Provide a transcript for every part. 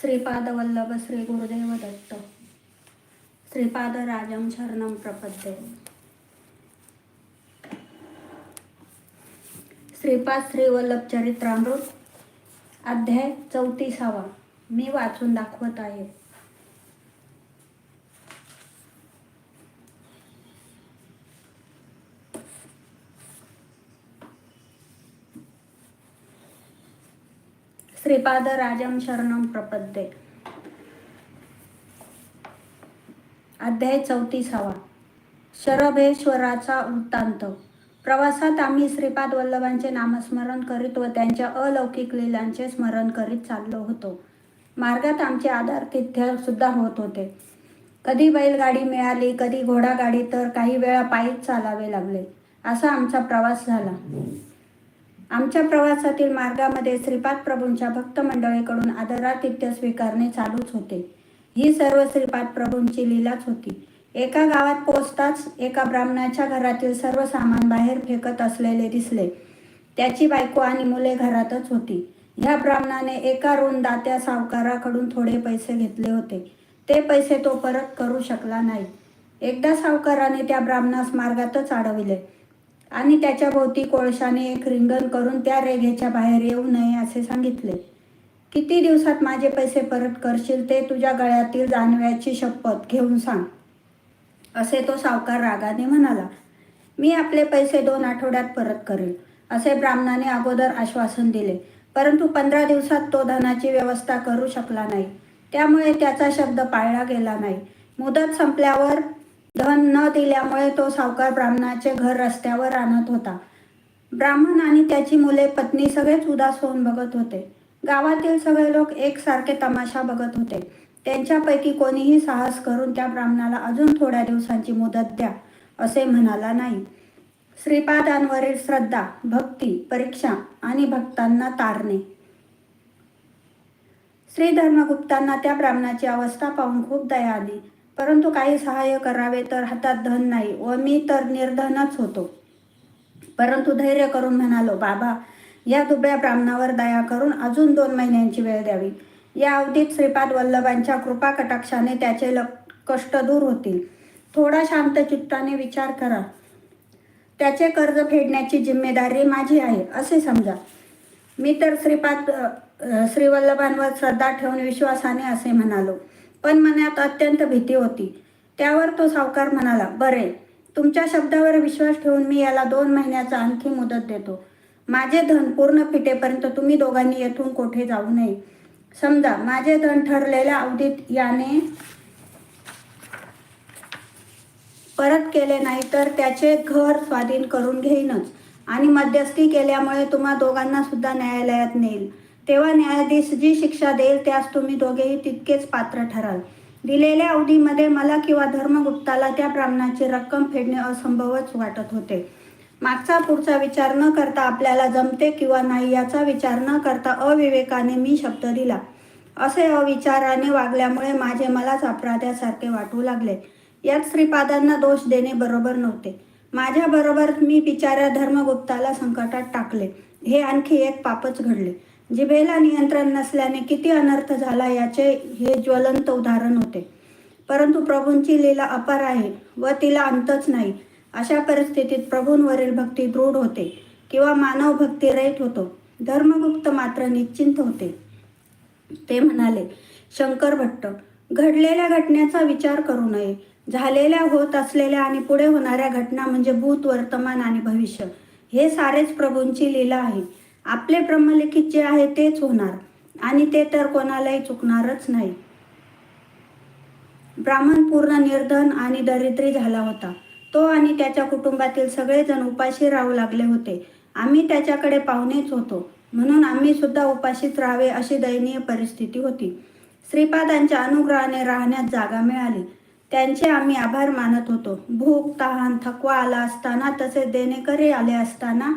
श्रीपाद वल्लभ श्री गुरुदेव दत्त श्रीपाद राजम शरणम प्रपद्ये. श्रीपाद श्रीवल्लभ चरित्रामृत अध्याय चौतीसावा. मी वाचून दाखवत आहे. श्रीपाद राजम शरणम प्रपद्ये. अध्याय चौतीसावा. शरभेश्वराचा वृत्तांत. प्रवासात आम्ही श्रीपाद वल्लभांचे नामस्मरण करीत व त्यांच्या अलौकिक लीलांचे स्मरण करीत चाललो होतो. मार्गात आमचे आधार तिथ्य सुद्धा होत होते. कधी बैलगाडी मिळाली कधी घोडागाडी तर काही वेळा पायीच चालावे लागले. असा आमचा प्रवास झाला. आमच्या प्रवासातील मार्गामध्ये श्रीपाद प्रभूंच्या भक्त मंडळीकडून आदरातिथ्य स्वीकारणे चालूच होते. ही सर्व श्रीपाद प्रभूंची लीलाच होती. एका गावात पोचताच एका ब्राह्मणाच्या घरातील सर्व सामान बाहेर फेकत असलेले दिसले. त्याची बायको आणि मुले घरातच होती. ह्या ब्राह्मणाने एका ऋण दात्या सावकाराकडून थोडे पैसे घेतले होते. ते पैसे तो परत करू शकला नाही. एकदा सावकाराने त्या ब्राह्मणास मार्गातच अडविले. आणि त्याच्या भोवती कोळशाने एक रिंगण करून त्या रेघेच्या बाहेर येऊ नये असे सांगितले. किती दिवसात माझे पैसे परत करशील ते तुझ्या गळ्यातील जानव्याची शपथ घेऊन सांग असे तो सावकार रागाने म्हणाला. मी आपले पैसे दोन आठवड्यात परत करेल असे ब्राह्मणाने अगोदर आश्वासन दिले. परंतु पंधरा दिवसात तो धनाची व्यवस्था करू शकला नाही. त्यामुळे त्याचा शब्द पाळला गेला नाही. मुदत संपल्यावर धन न दिल्यामुळे तो सावकार ब्राह्मणाचे घर रस्त्यावर आणत होता. ब्राह्मण आणि त्याची मुले पत्नी सगळेच उदास होऊन बघत होते. गावातील सगळे लोक एकसारखे तमाशा बघत होते. त्यांच्यापैकी कोणीही साहस करून त्या ब्राह्मणाला अजून थोड्या दिवसांची मुदत द्या असे म्हणाला नाही. श्रीपादांवरील श्रद्धा भक्ती परीक्षा आणि भक्तांना तारणे. श्री धर्मगुप्तांना त्या ब्राह्मणाची अवस्था पाहून खूप दया आली. परंतु काही सहाय्य करावे तर हातात धन नाही व मी तर निर्धनच होतो. परंतु धैर्य करून म्हणालो बाबा या दुबळ्या ब्राह्मणावर दया करून अजून दोन महिन्यांची वेळ द्यावी. या अवधीत श्रीपाद वल्लभांच्या कृपा कटाक्षाने त्याचे ल कष्ट दूर होतील. थोडा शांत चित्ताने विचार करा. त्याचे कर्ज फेडण्याची जिम्मेदारी माझी आहे असे समजा. मी तर श्रीपाद श्रीवल्लभांवर श्रद्धा ठेवून विश्वासाने असे म्हणालो. पण मनात अत्यंत भीती होती. त्यावर तो सावकार म्हणाला बरे तुमच्या शब्दावर विश्वास ठेवून मी याला दोन महिन्याचा आणखी मुदत देतो. माझे धन पूर्ण फिटेपर्यंत तुम्ही दोघांनी येथून कोठे जाऊ नये. समजा माझे धन ठरलेल्या अवधीत याने परत केले नाही तर त्याचे घर स्वाधीन करून घेईनच आणि मध्यस्थी केल्यामुळे तुम्हा दोघांना सुद्धा न्यायालयात नेईल. तेव्हा न्यायाधीश जी शिक्षा देईल त्यास तुम्ही दोघेही तितकेच पात्र ठराल. दिलेल्या अवधीमध्ये मला किंवा धर्मगुप्ताला त्या ब्राह्मणाची रक्कम फेडणे असंभवच वाटत होते. मागचा पुढचा विचार न करता आपल्याला जमते किंवा नाही याचा विचार न करता अविवेकाने मी शब्द दिला. असे अविचाराने वागल्यामुळे माझे मलाच अपराध्यासारखे वाटू लागले. यात श्रीपादांना दोष देणे बरोबर नव्हते. माझ्याबरोबर मी बिचाऱ्या धर्मगुप्ताला संकटात टाकले. हे आणखी एक पापच घडले. म्हणजे जिभेला नियंत्रण नसल्याने किती अनर्थ झाला याचे हे ज्वलंत उदाहरण होते. परंतु प्रभूंची लीला अपार आहे व तिला अंतच नाही. अशा परिस्थितीत प्रभूंवरील भक्ती दृढ होते किंवा मानव भक्ती रहित होतो. धर्मगुप्त मात्र निश्चिंत होते. ते म्हणाले शंकर भट्ट घडलेल्या घटनेचा विचार करू नये. झालेल्या होत असलेल्या आणि पुढे होणाऱ्या घटना म्हणजे भूत वर्तमान आणि भविष्य. हे सारेच प्रभूंची लीला आहे. आपले ब्रह्मलिखित जे आहे तेच होणार. आणि ते तर कोणालाही चुकणारच नाही. ब्राह्मण पूर्ण निर्धन आणि दरिद्री झाला होता. तो आणि त्याच्या कुटुंबातील सगळेजण उपाशी राहू लागले होते. आम्ही त्याच्याकडे पाहुणेच होतो. म्हणून आम्ही सुद्धा उपाशीच राहावे अशी दयनीय परिस्थिती होती. श्रीपादांच्या अनुग्रहाने राहण्यात जागा मिळाली. त्यांचे आम्ही आभार मानत होतो. भूक तहान थकवा आला असताना तसेच देणेकरी आले असताना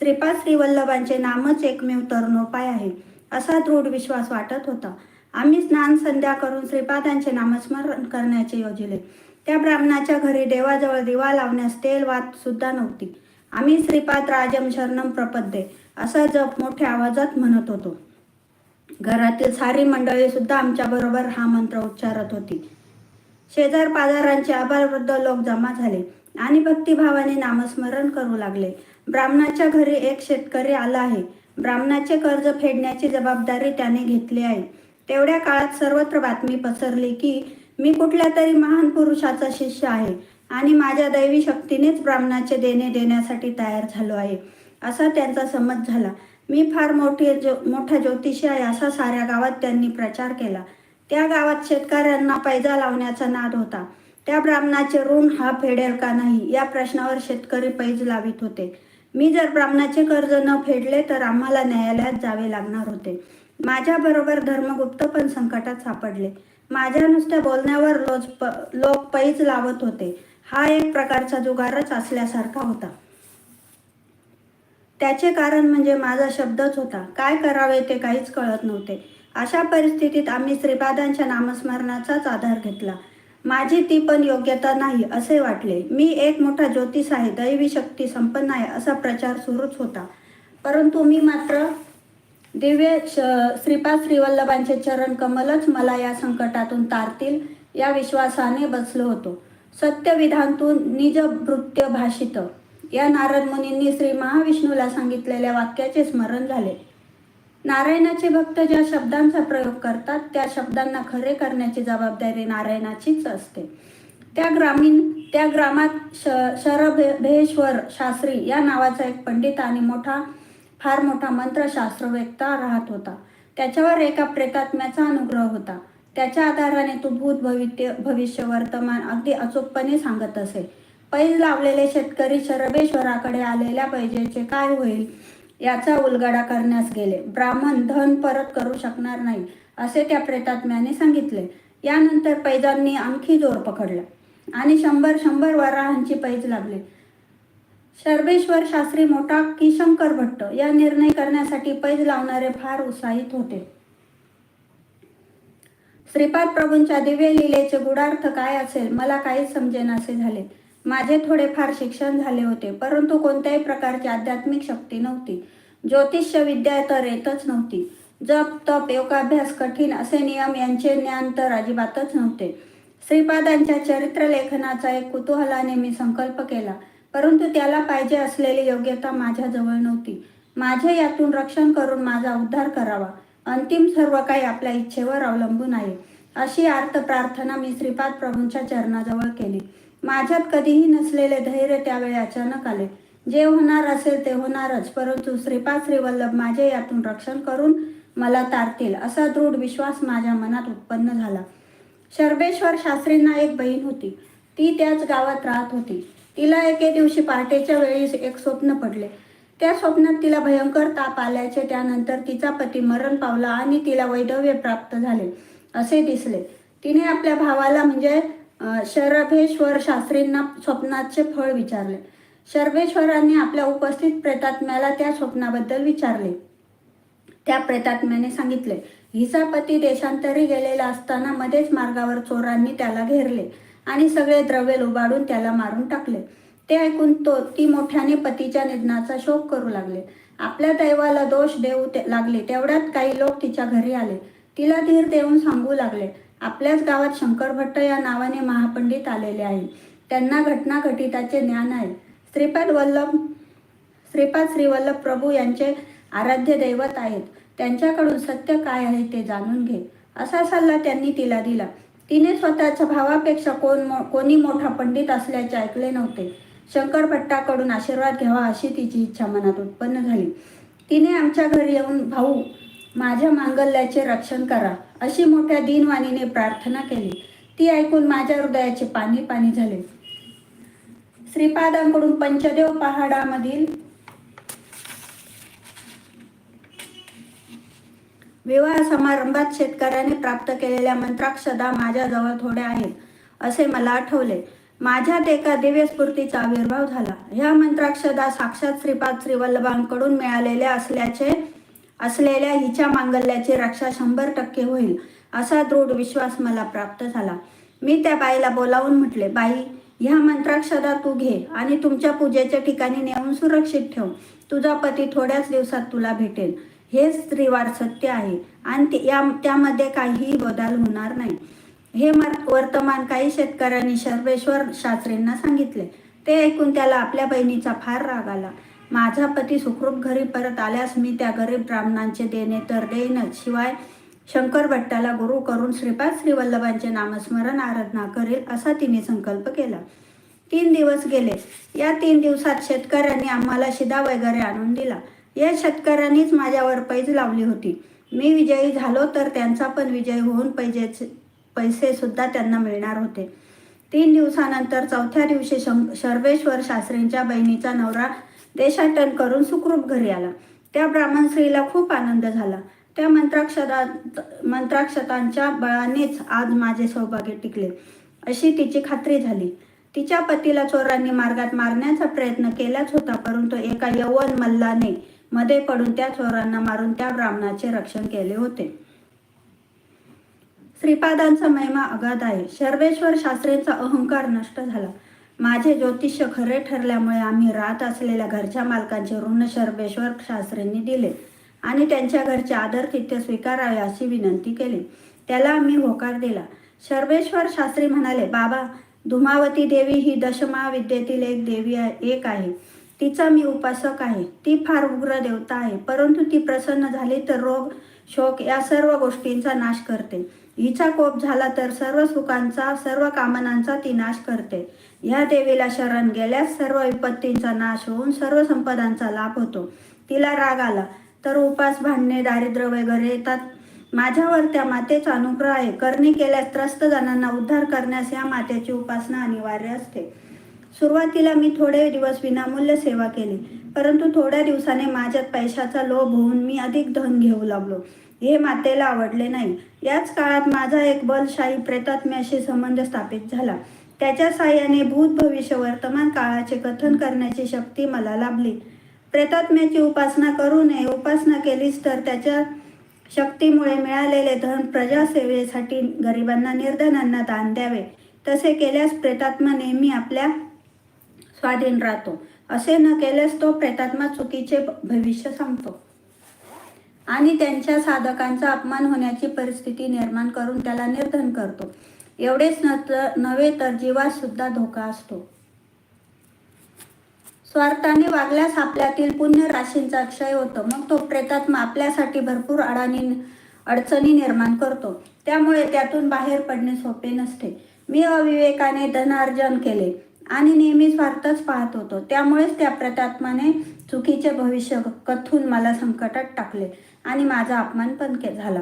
श्रीपाद श्रीवल्लभांचे नामच एकमेव तरुणोपाय आहे असा दृढ विश्वास वाटत होता. आम्ही स्नान संध्या करून श्रीपादांचे नामस्मरण करण्याचे योजिले. त्या ब्राह्मणाच्या घरी देवाजवळ दिवा लावण्यास तेल वात सुद्धा नव्हती. आम्ही श्रीपाद राजम शरणम प्रपद्ये असा जप मोठ्या आवाजात म्हणत होतो. घरातील सारी मंडळी सुद्धा आमच्याबरोबर हा मंत्र उच्चारत होती. शेजार पाजारांचे आभारवृद्ध लोक जमा झाले आणि भक्तिभावाने नामस्मरण करू लागले. ब्राह्मणाच्या घरी एक शेतकरी आला आहे. ब्राह्मणाचे कर्ज फेडण्याची जबाबदारी त्याने घेतली आहे. तेवढ्या काळात सर्वत्र बातमी पसरली की मी कुठल्या तरी महान पुरुषाचा शिष्य आहे आणि माझ्या दैवी शक्तीनेच ब्राह्मणाचे देणे देण्यासाठी तयार झालो आहे. असा त्यांचा समज झाला. मी फार मोठी जो मोठा ज्योतिषी आहे असा साऱ्या गावात त्यांनी प्रचार केला. त्या गावात शेतकऱ्यांना पैजा लावण्याचा नाद होता. त्या ब्राह्मणाचे ऋण हा फेडेल का नाही या प्रश्नावर शेतकरी पैज लावित होते. मी जर ब्राह्मणाचे कर्ज न फेडले तर आम्हाला न्यायालयात जावे लागणार होते. माझ्याबरोबर धर्मगुप्त पण संकटात सापडले. माझ्या नुसत्या बोलण्यावर लोज प लोक पैज लावत होते. हा एक प्रकारचा जुगारच असल्यासारखा होता. त्याचे कारण म्हणजे माझा शब्दच होता. काय करावे ते काहीच कळत नव्हते. अशा परिस्थितीत आम्ही श्रीपादांच्या नामस्मरणाचाच आधार घेतला. माझी ती पण योग्यता नाही असे वाटले. मी एक मोठा ज्योतिष आहे दैवी शक्ती संपन्न आहे असा प्रचार सुरूच होता. परंतु मी मात्र दिव्य श श्रीपाद श्रीवल्लभांचे चरण कमलच मला या संकटातून तारतील या विश्वासाने बसलो होतो. सत्यविधांतून निज भृत्य भाषित या नारद मुनींनी श्री महाविष्णूला सांगितलेल्या वाक्याचे स्मरण झाले. नारायणाचे भक्त ज्या शब्दांचा प्रयोग करतात त्या शब्दांना खरे करण्याची जबाबदारी नारायणाचीच असते. त्या ग्रामीण त्या ग्रामात श शरभेश्वर शास्त्री या नावाचा एक पंडित आणि मोठा फार मोठा मंत्रशास्त्रवेत्ता राहत होता. त्याच्यावर एका प्रेतात्म्याचा अनुग्रह होता. त्याच्या आधाराने तो भूत भवित्य भविष्य वर्तमान अगदी अचूकपणे सांगत असे. पैज लावलेले शेतकरी शरभेश्वराकडे आलेल्या पैजेचे काय होईल? याचा उलगडा करण्यास गेले. ब्राह्मण धन परत करू शकणार नाही असे त्या प्रेतात्म्याने सांगितले. यानंतर पैजांनी आणखी जोर पकडला आणि शंभर शंभर वराहांची पैज लागले सर्वेश्वर शास्त्री मोठा की शंकर भट्ट या निर्णय करण्यासाठी पैज लावणारे फार उत्साहित होते. श्रीपाद प्रभूंच्या दिव्य लिलेचे गुडार्थ काय असेल मला काहीच समजेनासे झाले. माझे थोडेफार शिक्षण झाले होते परंतु कोणत्याही प्रकारची आध्यात्मिक शक्ती नव्हती. ज्योतिष्य विद्या तर येतच नव्हती. जप तप योगाभ्यास कठीण असे नियम यांचे ज्ञान तर अजिबातच नव्हते. श्रीपादांच्या चरित्र लेखनाचा एक कुतूहलाने मी संकल्प केला परंतु त्याला पाहिजे असलेली योग्यता माझ्याजवळ नव्हती. माझे यातून रक्षण करून माझा उद्धार करावा. अंतिम सर्व काही आपल्या इच्छेवर अवलंबून आहे. अशी आर्त प्रार्थना मी श्रीपाद प्रभूंच्या चरणाजवळ केली. माझ्यात कधीही नसलेले धैर्य त्यावेळी अचानक आले. जे होणार असेल ते होणारच परंतु श्रीपाद श्रीवल्लभ माझे यातून रक्षण करून मला तारतील असा दृढ विश्वास माझ्या मनात उत्पन्न झाला. शर्बेश्वर शास्त्रींना एक बहीण होती. ती त्याच गावात राहत होती. तिला एके दिवशी पहाटेच्या वेळी एक स्वप्न पडले. त्या स्वप्नात तिला भयंकर ताप आल्याचे त्यानंतर तिचा पती मरण पावला आणि तिला वैधव्य प्राप्त झाले असे दिसले. तिने आपल्या भावाला म्हणजे शरभेश्वर शास्त्रींना स्वप्नाचे फळ विचारले. शर्वेश्वरांनी आपल्या उपस्थित प्रेतात्म्याला त्या स्वप्नाबद्दल विचारले. त्या प्रेतात्म्याने सांगितले हिसापती देशांतरी गेलेला असताना मध्येच मार्गावर चोरांनी त्याला घेरले आणि सगळे द्रव्य लुबाडून त्याला मारून टाकले. ते ऐकून तो ती मोठ्याने पतीच्या निधनाचा शोक करू लागले. आपल्या दैवाला दोष देऊ ते- लागले तेवढ्यात काही लोक तिच्या घरी आले. तिला धीर देऊन सांगू लागले आपल्याच गावात शंकर भट्ट या नावाने महापंडित आलेले आहे. त्यांना घटना घटिताचे ज्ञान आहे. श्रीपाद वल्लभ श्रीपाद श्रीवल्लभ प्रभू यांचे आराध्य दैवत आहेत. त्यांच्याकडून सत्य काय आहे ते जाणून घे. असा सल्ला त्यांनी तिला दिला. तिने स्वतःच्या भावापेक्षा कोण मो कोणी मोठा पंडित असल्याचे ऐकले नव्हते. शंकर भट्टाकडून आशीर्वाद घ्यावा अशी तिची इच्छा मनात उत्पन्न झाली. तिने आमच्या घरी येऊन भाऊ माझ्या मांगल्याचे रक्षण करा अशी मोठ्या दिनवाणीने प्रार्थना केली. ती ऐकून माझ्या हृदयाचे पाणी पाणी झाले. श्रीपादांकडून पंचदेव पहाडामधील विवाह समारंभात शेतकऱ्याने प्राप्त केलेल्या मंत्राक्षदा माझ्याजवळ थोड्या आहेत असे मला आठवले. माझ्यात एका दिव्य स्फूर्तीचा आविर्भाव झाला. ह्या मंत्राक्षदा साक्षात श्रीपाद श्रीवल्लभांकडून मिळालेल्या असल्याचे असलेल्या हिच्या मांगल्याची रक्षा शंभर टक्के होईल असा दृढ विश्वास मला प्राप्त झाला. मी त्या बाईला बोलावून म्हटले बाई ह्या मंत्राक्षदा तू घे आणि तुमच्या पूजेच्या ठिकाणी नेऊन सुरक्षित ठेव. तुझा पती थोड्याच दिवसात तुला भेटेल. हेच स्त्रीवार सत्य आहे आणि या त्यामध्ये काहीही बदल होणार नाही. हे मर- वर्तमान काही शेतकऱ्यांनी सर्वेश्वर शास्त्रींना सांगितले. ते ऐकून त्याला आपल्या बहिणीचा फार राग आला. माझा पती सुखरूप घरी परत आल्यास मी त्या गरीब ब्राह्मणांचे देणे तर देईनच. शिवाय शंकर भट्टाला गुरु करून श्रीपाद श्रीवल्लभांचे नामस्मरण आराधना करेल असा तिने संकल्प केला. तीन दिवस गेले. या तीन दिवसात शेतकऱ्यांनी आम्हाला शिदा वगैरे आणून दिला. या शेतकऱ्यांनीच माझ्यावर पैज लावली होती. मी विजयी झालो तर त्यांचा पण विजय होऊन पैजेचे पैसे सुद्धा त्यांना मिळणार होते. तीन दिवसानंतर चौथ्या दिवशी शं सर्वेश्वर शास्त्रींच्या बहिणीचा नवरा देशाटन करून सुखरूप घरी आला. त्या ब्राह्मण स्त्रीला खूप आनंद झाला. त्या मंत्राक्षरा मंत्राक्षतांच्या बळानेच आज माझे सौभाग्य टिकले. अशी तिची खात्री झाली. तिच्या पतीला चोरांनी मार्गात मारण्याचा प्रयत्न केलाच होता परंतु एका यवन मल्लाने मध्ये पडून त्या चोरांना मारून त्या ब्राह्मणाचे रक्षण केले होते. श्रीपादांचा महिमा अगाध आहे. सर्वेश्वर शास्त्रींचा अहंकार नष्ट झाला. माझे ज्योतिष्य खरे ठरल्यामुळे आम्ही राहत असलेल्या घरच्या मालकांचे ऋण सर्वेश्वर शास्त्रींनी दिले आणि त्यांच्या घरचे आदरतिथ्य स्वीकारावे अशी विनंती केली. त्याला आम्ही होकार दिला. सर्वेश्वर शास्त्री म्हणाले बाबा धुमावती देवी ही दशमहाविद्येतील एक देवी आहे एक आहे. तिचा मी उपासक आहे. ती फार उग्र देवता आहे. परंतु ती प्रसन्न झाली तर रोग शोक या सर्व गोष्टींचा नाश करते. हिचा कोप झाला तर सर्व सुखांचा सर्व कामनांचा ती नाश करते. या देवीला शरण गेल्यास सर्व विपत्तींचा नाश होऊन सर्व संपदांचा लाभ होतो. तिला राग आला तर उपास भांडणे दारिद्र्य वगैरे येतात. माझ्यावर त्या मातेचा अनुग्रह आहे. करणी केल्यास त्रस्त जणांना उद्धार करण्यास या मातेची उपासना अनिवार्य असते. सुरुवातीला मी थोडे दिवस विनामूल्य सेवा केली परंतु थोड्या दिवसाने माझ्यात पैशाचा लोभ होऊन मी अधिक धन घेऊ लागलो. हे मातेला आवडले नाही. याच काळात माझा एक बलशाही प्रेतात्म्याशी संबंध स्थापित झाला. त्याच्या साह्याने भूत भविष्य वर्तमान काळाचे कथन करण्याची शक्ती मला लाभली. प्रेतात्म्याची उपासना करू नये उपासना केलीच तर त्याच्या शक्तीमुळे मिळालेले धन प्रजासेवेसाठी गरिबांना निर्धनांना दान द्यावे. तसे केल्यास प्रेतात्मा नेहमी आपल्या स्वाधीन राहतो. असे न केल्यास तो प्रेतात्मा चुकीचे भविष्य सांगतो. आणि त्यांच्या साधकांचा अपमान होण्याची परिस्थिती निर्माण करून त्याला निर्धन करतो. एवढेच न तर नव्हे तर जीवास सुद्धा धोका असतो. स्वार्थाने वागल्यास आपल्यातील पुण्य राशींचा क्षय होतो. मग तो प्रेतात्मा आपल्यासाठी भरपूर अडाणी अडचणी निर्माण करतो. त्यामुळे त्यातून बाहेर पडणे सोपे नसते. मी अविवेकाने धनार्जन केले आणि नेहमी स्वार्थच पाहत होतो. त्यामुळेच त्या प्रतात्माने चुकीचे भविष्य कथून मला संकटात टाकले आणि माझा अपमान पण के झाला.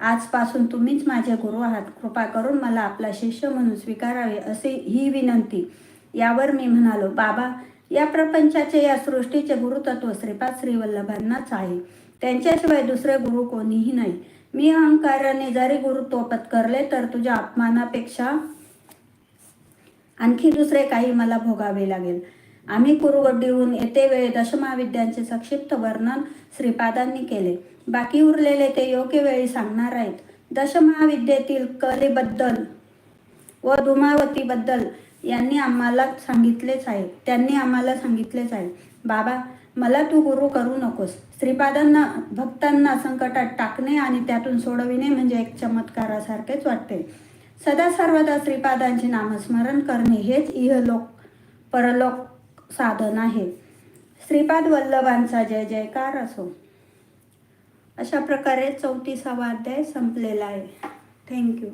आजपासून तुम्हीच माझे गुरु आहात. कृपा करून मला आपला शिष्य म्हणून स्वीकारावे असे ही विनंती. यावर मी म्हणालो बाबा या प्रपंचाचे या सृष्टीचे गुरुतत्व श्रीपाद श्रीवल्लभांनाच आहे. त्यांच्याशिवाय दुसरे गुरु कोणीही नाही. मी अहंकाराने जरी गुरुत्व पत्करले तर तुझ्या अपमानापेक्षा आणखी दुसरे काही मला भोगावे लागेल. आम्ही कुरुगड्डीहून येते वेळी दशमहाविद्यांचे संक्षिप्त वर्णन श्रीपादांनी केले. बाकी उरलेले ते योग्य वेळी सांगणार आहेत. दशमहाविद्येतील कलेबद्दल व धुमावतीबद्दल यांनी आम्हाला सांगितलेच आहे. त्यांनी आम्हाला सांगितलेच आहे. बाबा मला तू गुरु करू नकोस. श्रीपादांना भक्तांना संकटात टाकणे आणि त्यातून सोडविणे म्हणजे एक चमत्कारासारखेच वाटते. सदा सर्वदा श्रीपादांचे नामस्मरण करणे हेच इहलोक परलोक साधन आहे. श्रीपाद वल्लभांचा जय जयकार असो. अशा प्रकारे चौतीसावा अध्याय संपलेला आहे. थँक्यू